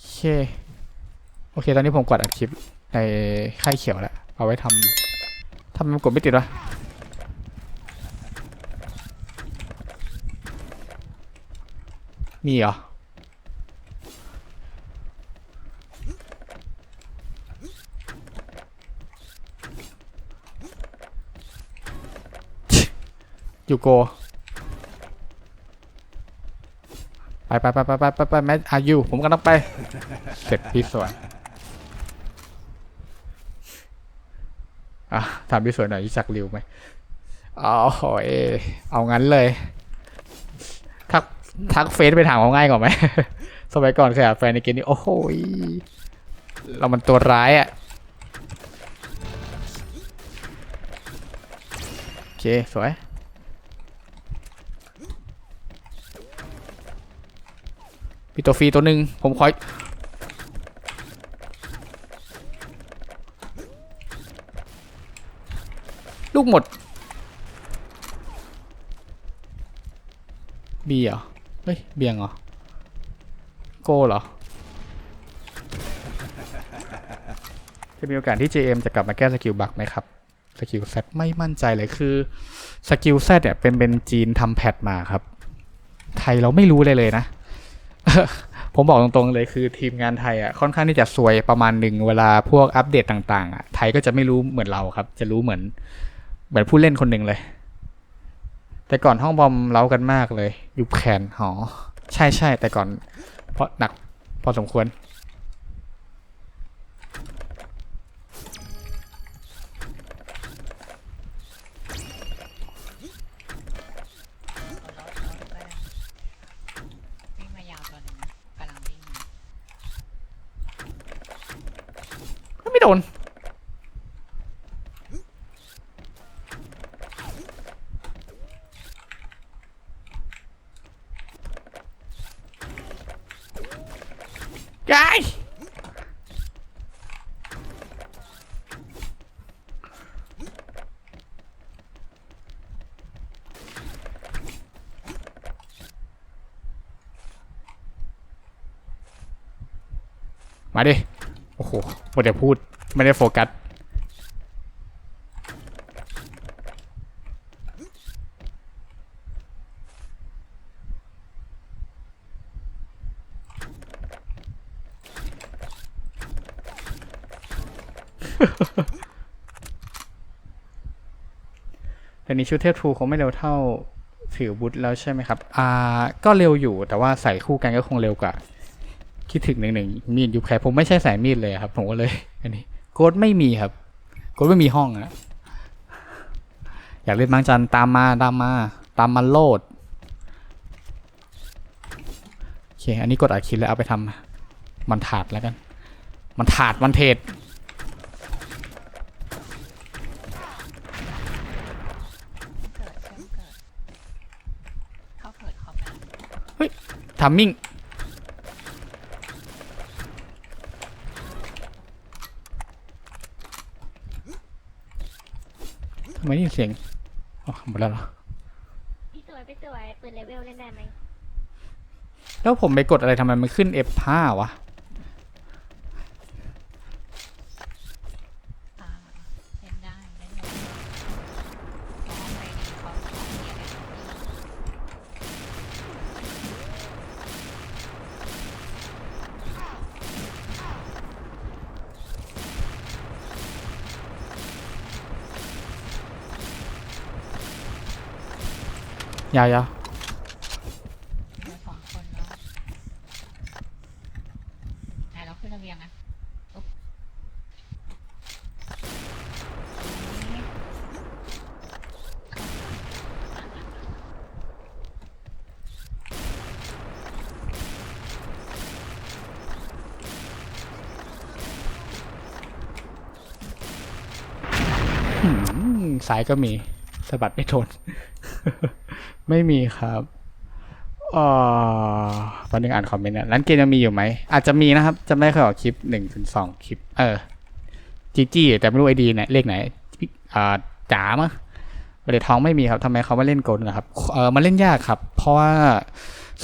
โอเค โอเค ตอนนี้ผมกดอัดคลิปในค่ายเขียวแล้ว เอาไว้ทำทำไมมันกดไม่ติดวะมีเหรอยูโก ไปไปไปไปไปไปไปแมทอายุผมกำลังไป เสร็จพี่สวยอะถามพี่สวยหน่อยรู้จักริวไหมอาโอ้ยเอางั้นเลย ทักทักเฟซไปถามเขาง่ายกว่าไหม สมัยก่อนเคยหาแฟนในเกมนี้ โอ้โหเรามันตัวร้ายอะโอเค สวย มีตัวฟรีตัวหนึ่งผมคอยลูกหมดบีเหรอ เฮ้ย เบียงเหรอ โกเหรอ จะมีโอกาสที่ JM จะกลับมาแก้สกิลบักไหมครับ สกิลแซไม่มั่นใจเลยคือ สกิลแซเนี่ยเป็นเป็นจีนทำแพทมาครับ ไทยเราไม่รู้เลยเลยนะ ผมบอกตรงๆเลยคือทีมงานไทยอะค่อนข้างที่จะซวยประมาณหนึ่งเวลาพวกอัปเดตต่างๆอะไทยก็จะไม่รู้เหมือนเราครับ จะรู้เหมือน เหมือนผู้เล่นคนหนึ่งเลย แต่ก่อนห้องบอมเล้ากันมากเลย ยุบแขนหอ ใช่ใช่แต่ก่อนเพราะหนักพอสมควร วิ่งมายาวตัวหนึ่งกำลังวิ่งมา ไม่โดน ยายมาดิ โอ้โหหมดแต่พูด ไม่ได้โฟกัส นี้ชุดเทพทูคงไม่เร็วเท่าถือบุตรแล้วใช่ไหมครับ อ่า ก็เร็วอยู่ แต่ว่าใส่คู่กันก็คงเร็วกว่า คิดถึงหนึ่งหนึ่งมีดยุบแคผมไม่ใช่สายมีดเลยครับ ผมก็เลย อันนี้โค้ดไม่มีครับโค้ดไม่มีห้องอะอยากเล่นบางจันตามมาตามมาตามมาโลดโอเค อันนี้กดอัดคลิปแล้วเอาไปทำมันถาดแล้วกัน มันถาดมันเทศ เกิดเชื่อมเกิด เข้าเกิดเขา ไปทัมมิ่งทำไมได้ยินเสียงอ๋อหมดแล้วเหรอพี่สวยพี่สวยเปิดเลเวลเล่นได้ไหมแล้วผมไปกดอะไรทำไมมันขึ้น F5 วะ อ่าเล่นได้เล่นหมดเขาเอาไปดีเขาเขาเนียน ยาวยาวเหลือสองคนแล้วไหนเราขึ้นระเบียงนะอุ๊บนี่อืมสายก็มีสะบัดไม่ทน ไม่มีครับอ่อตอนนึงอ่านคอมเมนต์นะร้านเกมยังมีอยู่ไหม อาจจะมีนะครับจะไม่เคยออกคลิปหนึ่งถึงสองคลิป เออจีจี้แต่ไม่รู้ไอดีไหนเลขไหนอ่าจ๋ามั้งประเด็ทองไม่มีครับทำไมเขามาเล่นโกลนะครับ เออมาเล่นยากครับ เพราะว่า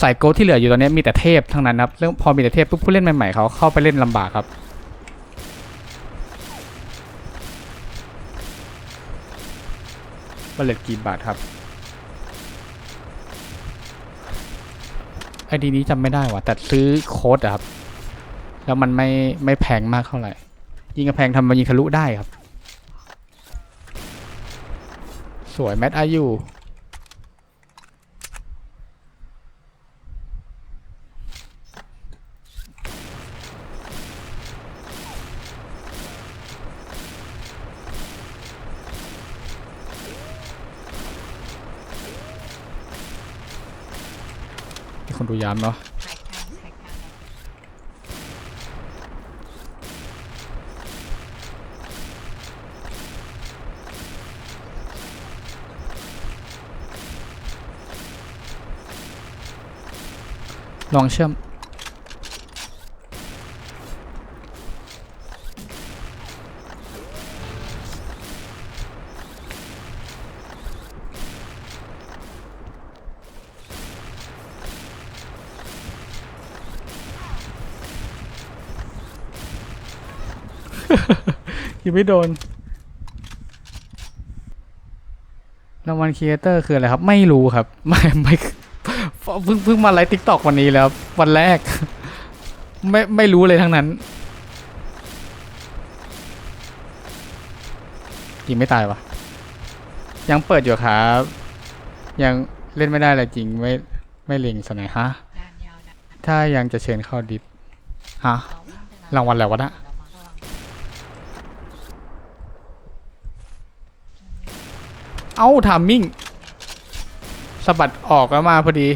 สายโกลที่เหลืออยู่ตอนนี้มีแต่เทพทั้งนั้นครับเรื่องพอมีแต่เทพปุ๊บผู้เล่นใหม่ๆเขาเข้าไปเล่นลำบากครับบัลเลตกี่บาทครับ ไอดีนี้จำไม่ได้ว่ะแต่ซื้อโค้ดอะครับ แล้วมันไม่ไม่แพงมากเท่าไหร่ ยิงกระแพงทำมายิงทะลุได้ครับ สวยแมทอายุ คนดูยามเนาะลองเชื่อม ยังไม่โดน รางวัลครีเอเตอร์คืออะไรครับ ไม่รู้ครับ ไม่ไม่เพิ่งเพิ่งมาไลฟ์ทิกตอกวันนี้แล้ว วันแรก ไม่ไม่รู้เลยทั้งนั้นยิงไม่ตายวะยังเปิดอยู่ครับ ยังเล่นไม่ได้เลยจริงไม่ไม่เล็งสนายฮะด้านยาวนะถ้ายังจะเชิญเข้าดิฟฮะเราวิ่งไปรางวัลอะไรวะนะ เอ้าทามมิ่งสะบัดออกแล้วมาพอดี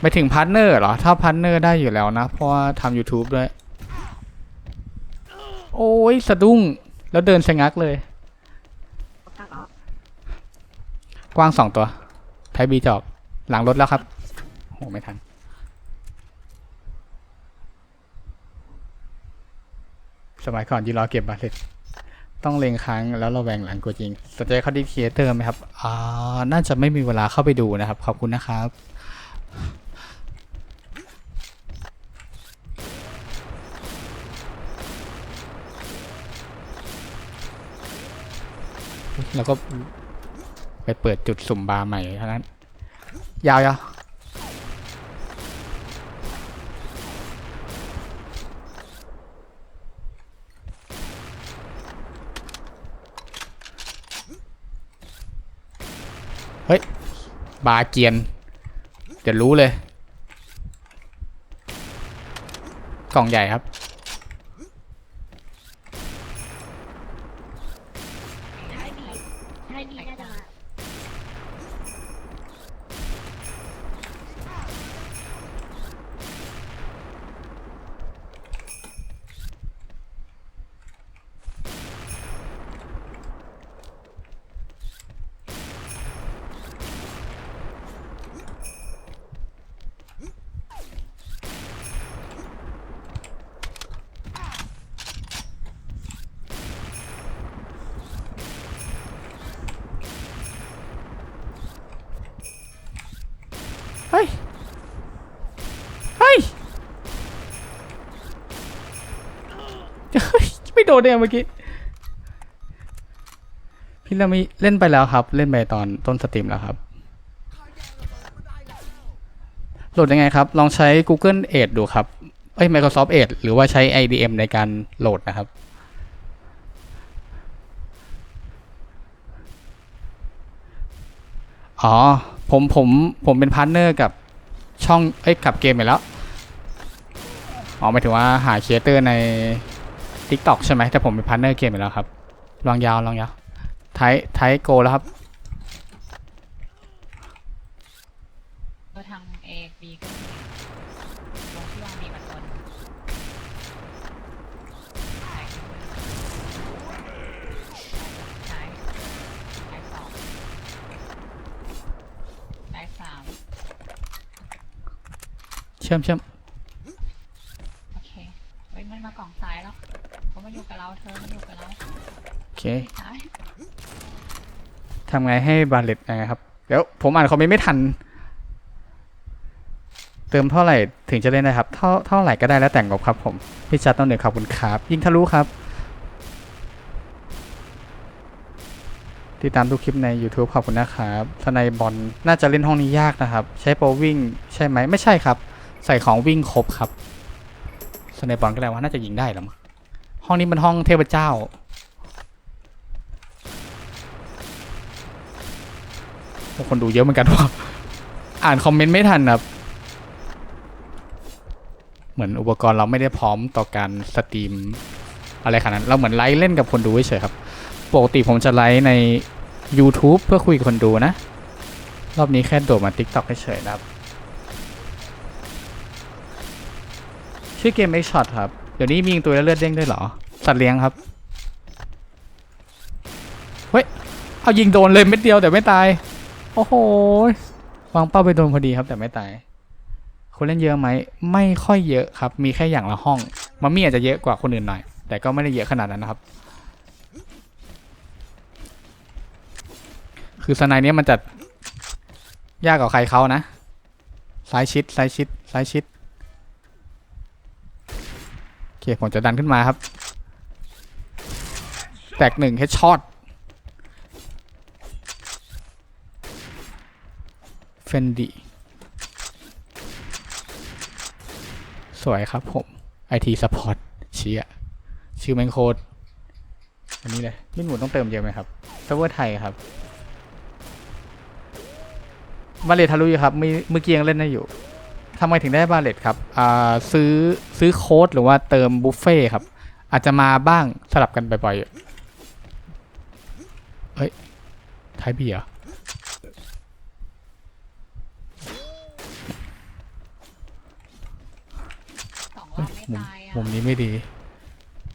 ไปถึงพาร์ทเนอร์เหรอ ถ้าพาร์ทเนอร์ได้อยู่แล้วนะ เพราะว่าทำ YouTube ด้วย โอ้ย สะดุ้ง แล้วเดินชะงักเลย กว้างสองตัว ไทยบีจอกหลังรถแล้วครับ โห ไม่ทัน สมัยก่อนยีรอเก็บบาสเสร็จต้องเลงค้างแล้วเราแวงหลังกว่าจริงสนใจเข้าดิครีเอเตอร์ไหมครับอ่าน่าจะไม่มีเวลาเข้าไปดูนะครับ ขอบคุณนะครับแล้วก็ไปเปิดจุดสุ่มบาร์ใหม่เท่านั้น ยาวยาว บาเกียนเดี๋ยวรู้เลย กล่องใหญ่ครับให้ดีให้ดีน่าจะมา เฮ้ย เฮ้ย เฮ้ย ไม่ โดนเนี่ยเมื่อกี้ พี่เรามีเล่นไปแล้วครับ เล่นไปตอนต้นสตรีมแล้วครับ โหลดยังไงครับ ลองใช้ Google Edge ดูครับเอ้ย Microsoft Edge หรือว่าใช้ IDM ในการโหลดนะครับ อ๋อ ผมผมผมเป็นพาร์ทเนอร์กับช่อง เอ้ย กับเกมไปแล้ว อ๋อหมายถึงว่าหาครีเอเตอร์ใน TikTok ใช่ไหมแต่ผมเป็นพาร์เนอร์เกมไปแล้วครับ ลองยาวลองยาวไทยไทยโกแล้วครับทาง A B ก็มีลงที่วาง B มันบนถ่ายขึ้นมาถ่ายถ่ายสองถ่ายสามเชื่อมเชื่อม โอเคเฮ้ยมันมากล่ อยู่กับเราเธออยู่กับเราโอเคซ้ทำไงให้บาเลตยังไงครับ เดี๋ยวผมอ่านคอมเมนต์ไม่ทัน เติมเท่าไหร่ถึงจะเล่นได้ครับ เท่าเท่าไหร่ก็ได้แล้วแต่งงบครับผม พี่ชัดต้องเหนึ่งขอบคุณครับ ยิงทะลุครับ ติดตามทุกคลิปใน YouTube ขอบคุณนะครับสไนบอลน่าจะเล่นห้องนี้ยากนะครับ ใช้โปรวิ่งใช่ไหมไม่ใช่ครับ ใส่ของวิ่งครบครับสไนบอลก็แล้วว่าน่าจะยิงได้หรอมั้ง ห้องนี้มันห้องเทพเจ้าโอ้คนดูเยอะเหมือนกันว่าอ่านคอมเมนต์ไม่ทันครับ เหมือนอุปกรณ์เราไม่ได้พร้อมต่อการสตรีมอะไรขนาดนั้นเราเหมือนไลฟ์เล่นกับคนดูเฉยครับ ปกติผมจะไลฟ์ใน YouTube เพื่อคุยกับคนดูนะ รอบนี้แค่โดดมา TikTok เฉยๆนะครับ ชื่อเกม X Shot ครับ เดี๋ยวนี้มียิงตัวแล้วเลือดเด้งด้วยเหรอ สัตว์เลี้ยงครับ เฮ้ย เอายิงโดนเลยเม็ดเดียวแต่ไม่ตาย โอ้โห วางเป้าไปโดนพอดีครับแต่ไม่ตาย คนเล่นเยอะไหม ไม่ค่อยเยอะครับ มีแค่อย่างละห้อง มัมมี่อาจจะเยอะกว่าคนอื่นหน่อย แต่ก็ไม่ได้เยอะขนาดนั้นนะครับ คือสไนเนี้ยมันจะยากกว่าใครเขานะซ้ายชิดซ้ายชิดซ้ายชิด เคผมจะดันขึ้นมาครับ แตกหนึ่งเฮดช็อตเฟนดีสวยครับผม IT Support เชียชื่อแมงโคดอันนี้เลยมินหมุนต้องเติมเยอะไหมครับเซิร์ฟเวอร์ไทยครับบาเลทะลุยครับมือเมื่อกี้ยังเล่นได้อยู่ ทำไมถึงได้บาเลตครับอ่าซื้อซื้อโค้ดหรือว่าเติมบุฟเฟ่ครับ อาจจะมาบ้างสลับกันบ่อยๆเฮ้ยไทยเบียร์สองรอบไม่มุมตายอะมุมนี้ไม่ดี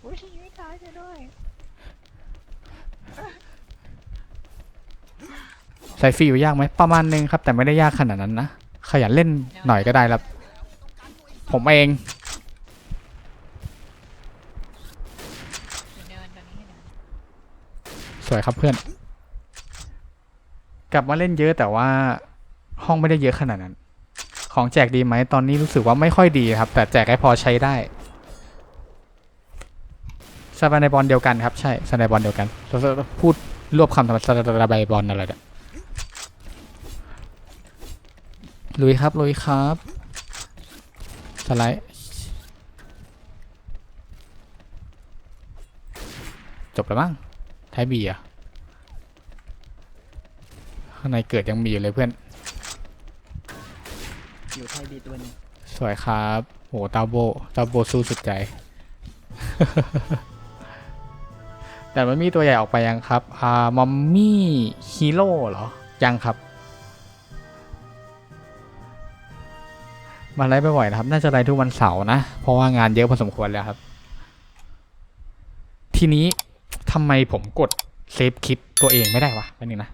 อุ้ยไม่ตายจะด้วยใส่ฟรีอยู่ยากไหมประมาณนึงครับ แต่ไม่ได้ยากขนาดนั้นนะ ขยันเล่นหน่อยก็ได้ครับ ผมเองเดินตอนนี้เดินสวยครับเพื่อน กลับมาเล่นเยอะแต่ว่าห้องไม่ได้เยอะขนาดนั้น ของแจกดีไหมตอนนี้รู้สึกว่าไม่ค่อยดีครับ แต่แจกให้พอใช้ได้สไนบอลเดียวกันครับ ใช่สไนบอลเดียวกันพูดรวบคำทำไมสไนบอลอะไรเนี่ย ลุยครับลุยครับสไลด์จบแล้วมั้งไทยบีอะข้างในเกิดยังมีอยู่เลยเพื่อนอยู่ไทยบีตัวหนึงสวยครับโหตาโบตาโบสู้สุดใจ แต่มันมีตัวใหญ่ออกไปยังครับ อ่า มอมมี่ฮีโร่เหรอ ยังครับ มาไลฟ์บ่อยๆนะครับ น่าจะไลฟ์ทุกวันเสาร์นะ เพราะว่างานเยอะพอสมควรแล้วครับ ทีนี้ทำไมผมกดเซฟคลิปตัวเองไม่ได้วะแป๊บนึงนะ